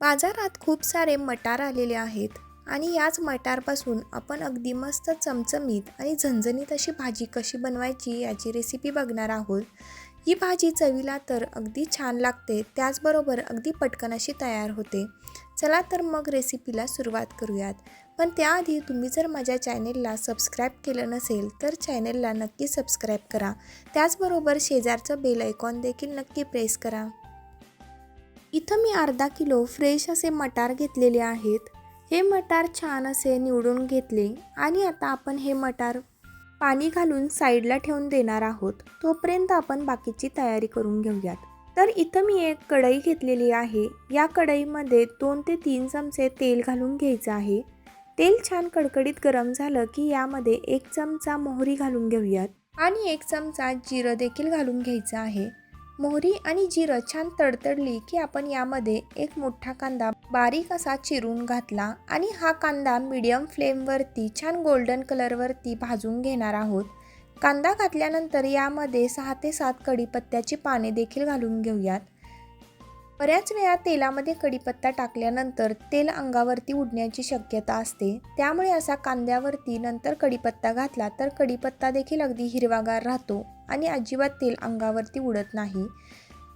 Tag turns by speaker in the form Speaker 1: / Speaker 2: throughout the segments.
Speaker 1: बाजारात खूप सारे मटार आलेले आहेत आणि याच मटारपासून आपण अगदी मस्त चमचमीत आणि झणझणीत अशी भाजी कशी बनवायची याची रेसिपी बघणार आहोत. ही भाजी चवीला तर अगदी छान लागते त्याचबरोबर अगदी पटकन अशी तयार होते. चला तर मग रेसिपीला सुरुवात करूयात. पण त्याआधी तुम्ही जर माझ्या चॅनेलला सबस्क्राईब केलं नसेल तर चॅनेलला नक्की सबस्क्राईब करा. त्याचबरोबर शेजारचं बेल आयकॉन देखील नक्की प्रेस करा. इथं मी अर्धा किलो फ्रेश असे मटार घेतलेले आहेत. हे मटार छान असे निवडून घेतले आणि आता आपण हे मटार पाणी घालून साईडला ठेवून देणार आहोत. तोपर्यंत आपण बाकीची तयारी करून घेऊयात. तर इथं मी एक कढई घेतलेली आहे. या कढईमध्ये दोन ते तीन चमचे तेल घालून घ्यायचं आहे. तेल छान कडकडीत गरम झालं की यामध्ये एक चमचा मोहरी घालून घेऊयात. आणि एक चमचा जिरं देखील घालून घ्यायचं आहे. मोहरी आणि जिरं छान तडतडली की आपण यामध्ये एक मोठा कांदा बारीक असा चिरून घातला आणि हा कांदा मिडियम फ्लेमवरती छान गोल्डन कलरवरती भाजून घेणार आहोत. कांदा घातल्यानंतर यामध्ये सहा ते सात कढीपत्त्याची पाने देखील घालून घेऊयात. बऱ्याच वेळा तेलामध्ये कढीपत्ता टाकल्यानंतर तेल अंगावरती उडण्याची शक्यता असते. त्यामुळे असा कांद्यावरती नंतर कढीपत्ता घातला तर कढीपत्ता देखील अगदी हिरवागार राहतो. आणि अजिबात तेल अंगावरती उडत नाही.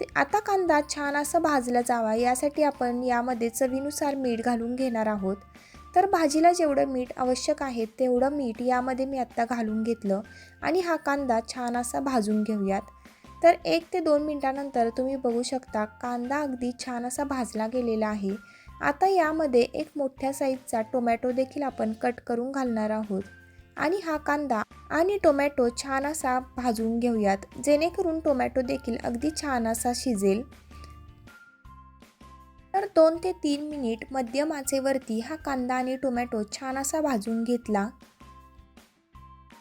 Speaker 1: ते आता कांदा छान असा भाजला जावा यासाठी आपण यामध्ये चवीनुसार मीठ घालून घेणार आहोत. तर भाजीला जेवढं मीठ आवश्यक आहे तेवढं मीठ यामध्ये मी आत्ता घालून घेतलं आणि हा कांदा छान असा भाजून घेऊयात. तर एक ते दोन मिनटानंतर तुम्ही बघू शकता कांदा अगदी छान असा भाजला गेलेला आहे. आता यामध्ये एक मोठ्या साईजचा टोमॅटो देखील आपण कट करून घालणार आहोत. आणि हा कांदा आणि टोमॅटो छान असा भाजून घेऊयात. जेणेकरून टोमॅटो देखील अगदी छान असा शिजेल. तर दोन ते तीन मिनिट मध्यम आचेवरती हा कांदा आणि टोमॅटो छान असा भाजून घेतला.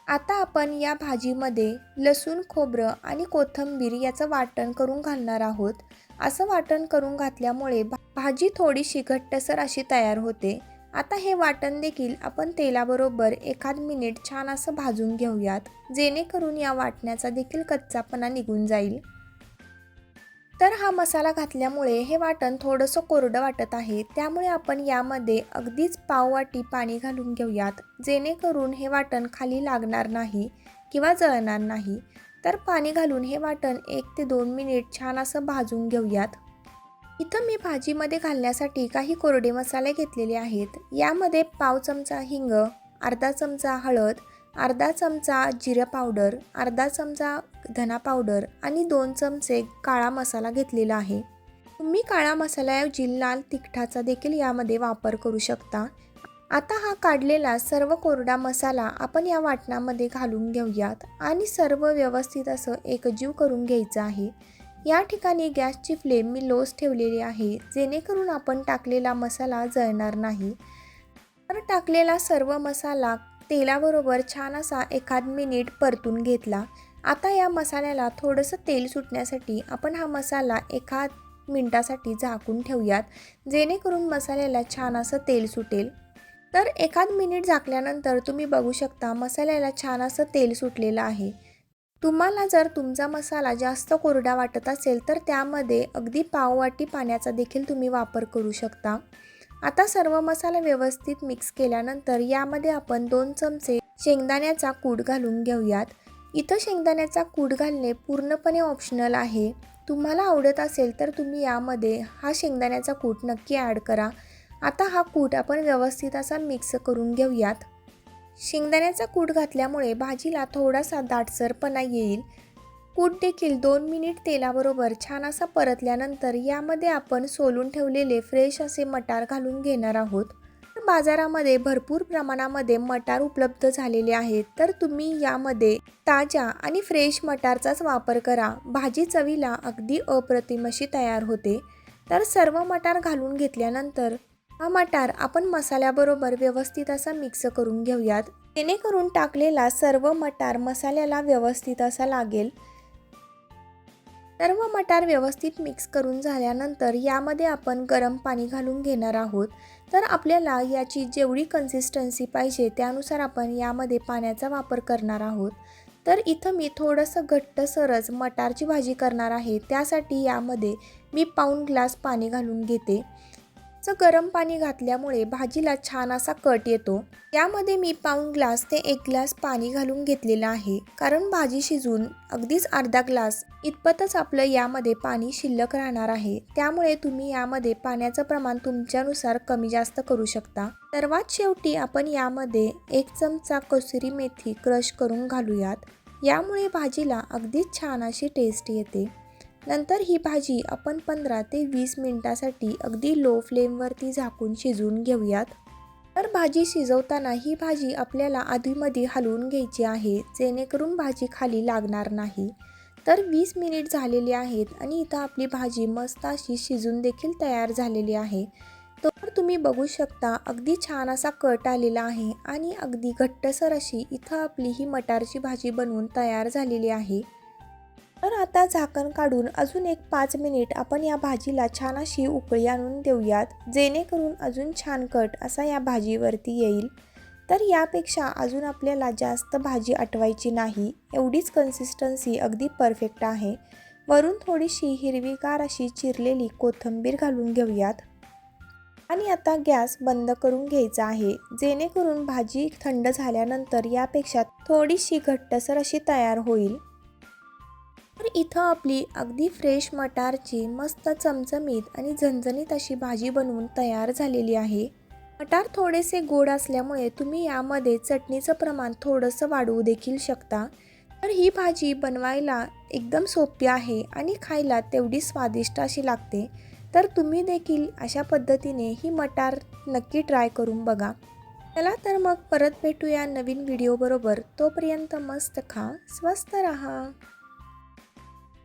Speaker 1: आता आपण या भाजीमध्ये लसूण खोबरं आणि कोथिंबीर याचं वाटण करून घालणार आहोत. असं वाटण करून घातल्यामुळे भाजी थोडीशी घट्टसर अशी तयार होते. आता हे वाटण देखील आपण तेलाबरोबर एखाद मिनिट छान असं भाजून घेऊयात जेणेकरून या वाटण्याचा देखील कच्चापणा निघून जाईल. तर हा मसाला घातल्यामुळे हे वाटण थोडंसं कोरडं वाटत आहे त्यामुळे आपण यामध्ये अगदीच पाववाटी पाणी घालून घेऊयात जेणेकरून हे वाटण खाली लागणार नाही किंवा जळणार नाही. तर पाणी घालून हे वाटण एक ते दोन मिनिट छान असं भाजून घेऊयात. इथं मी भाजीमध्ये घालण्यासाठी काही कोरडे मसाले घेतलेले आहेत. यामध्ये पाव चमचा हिंग अर्धा चमचा हळद अर्धा चमचा जिरं पावडर अर्धा चमचा धना पावडर आणि दोन चमचे काळा मसाला घेतलेला आहे. तुम्ही काळा मसाल्याऐवजी लाल तिखटाचा देखील यामध्ये वापर करू शकता. आता हा काढलेला सर्व कोरडा मसाला आपण या वाटणामध्ये घालून घेऊयात आणि सर्व व्यवस्थित असं एकजीव करून घ्यायचं आहे. या ठिकाणी गॅसची फ्लेम मी लोस ठेवलेली आहे. जेणेकरून आपण टाकलेला मसाला जळणार नाही. तर टाकलेला सर्व मसाला तेलाबरोबर छान असा एखाद मिनिट परतून घेतला. आता या मसाल्याला थोडंसं तेल सुटण्यासाठी आपण हा मसाला एखाद मिनटासाठी झाकून ठेवूयात. जेणेकरून मसाल्याला छान असं तेल सुटेल. तर एखाद मिनिट झाकल्यानंतर तुम्ही बघू शकता मसाल्याला छान असं तेल सुटलेलं आहे. तुम्हाला जर तुमचा मसाला जास्त कोरडा वाटत असेल तर त्यामध्ये अगदी पाववाटी पाण्याचा देखील तुम्ही वापर करू शकता. आता सर्व मसाला व्यवस्थित मिक्स केल्यानंतर यामध्ये आपण दोन चमचे शेंगदाण्याचा कूड घालून घेऊयात. इथं शेंगदाण्याचा कूड घालणे पूर्णपणे ऑप्शनल आहे. तुम्हाला आवडत असेल तर तुम्ही यामध्ये हा शेंगदाण्याचा कूट नक्की ॲड करा. आता हा कूट आपण व्यवस्थित असा मिक्स करून घेऊयात. शेंगदाण्याचा कूट घातल्यामुळे भाजीला थोडासा दाटसरपणा येईल. कूट देखील दोन मिनिट तेलाबरोबर छान असा परतल्यानंतर यामध्ये आपण सोलून ठेवलेले फ्रेश असे मटार घालून घेणार आहोत. बाजारामध्ये भरपूर प्रमाणामध्ये मटार उपलब्ध झालेले आहेत. तर तुम्ही यामध्ये ताज्या आणि फ्रेश मटारचाच वापर करा. भाजी चवीला अगदी अप्रतिम अशी तयार होते. तर सर्व मटार घालून घेतल्यानंतर हा मटार आपण मसाल्याबरोबर व्यवस्थित असा मिक्स करून घेऊयात. जेणेकरून टाकलेला सर्व मटार मसाल्याला व्यवस्थित असा लागेल. सर्व मटार व्यवस्थित मिक्स करून झाल्यानंतर यामध्ये आपण गरम पाणी घालून घेणार आहोत. तर आपल्याला याची जेवढी कन्सिस्टन्सी पाहिजे त्यानुसार आपण यामध्ये पाण्याचा वापर करणार आहोत. तर इथं मी थोडंसं घट्ट घट्टसरच मटारची भाजी करणार आहे. त्यासाठी यामध्ये मी पाऊण ग्लास पाणी घालून घेते. चं गरम पाणी घातल्यामुळे भाजीला छान असा कट येतो. यामध्ये मी पाऊण ग्लास ते एक ग्लास पाणी घालून घेतलेलं आहे. कारण भाजी शिजून अगदीच अर्धा ग्लास इतपतच आपलं यामध्ये पाणी शिल्लक राहणार आहे. त्यामुळे तुम्ही यामध्ये पाण्याचं प्रमाण तुमच्यानुसार कमी जास्त करू शकता. सर्वात शेवटी आपण यामध्ये एक चमचा कसुरी मेथी क्रश करून घालूयात. यामुळे भाजीला अगदीच छान अशी टेस्ट येते. नंतर ही भाजी आपण पंधरा ते वीस मिनिटासाठी अगदी लो फ्लेमवरती झाकून शिजवून घेऊयात. तर भाजी शिजवताना ही भाजी आपल्याला आधीमध्ये हलवून घ्यायची आहे जेणेकरून भाजी खाली लागणार नाही. तर वीस मिनिट झालेली आहेत आणि इथं आपली भाजी मस्त अशी शिजून देखील तयार झालेली आहे. तर तुम्ही बघू शकता अगदी छान असा कट आलेला आहे आणि अगदी घट्टसर अशी इथं आपली ही मटारची भाजी बनवून तयार झालेली आहे. तर आता झाकण काढून अजून एक पाच मिनिट आपण या भाजीला छान अशी उकळी आणून देऊयात. जेणेकरून अजून छान कट असा या भाजीवरती येईल. तर यापेक्षा अजून आपल्याला जास्त भाजी आटवायची नाही. एवढीच कन्सिस्टन्सी अगदी परफेक्ट आहे. वरून थोडीशी हिरवीगार अशी चिरलेली कोथिंबीर घालून घेऊयात. आणि आता गॅस बंद करून घ्यायचा आहे. जेणेकरून भाजी थंड झाल्यानंतर यापेक्षा थोडीशी घट्टसर अशी तयार होईल. तर इथं आपली अगदी फ्रेश मटारची मस्त चमचमीत आणि झणझणीत अशी भाजी बनवून तयार झालेली आहे. मटार थोडेसे गोड असल्यामुळे तुम्ही यामध्ये चटणीचं प्रमाण थोडंसं वाढवू देखील शकता. तर ही भाजी बनवायला एकदम सोपी आहे आणि खायला तेवढी स्वादिष्ट अशी लागते. तर तुम्ही देखील अशा पद्धतीने ही मटार नक्की ट्राय करून बघा. चला तर मग परत भेटूया नवीन व्हिडिओबरोबर तोपर्यंत मस्त खा स्वस्त रहा.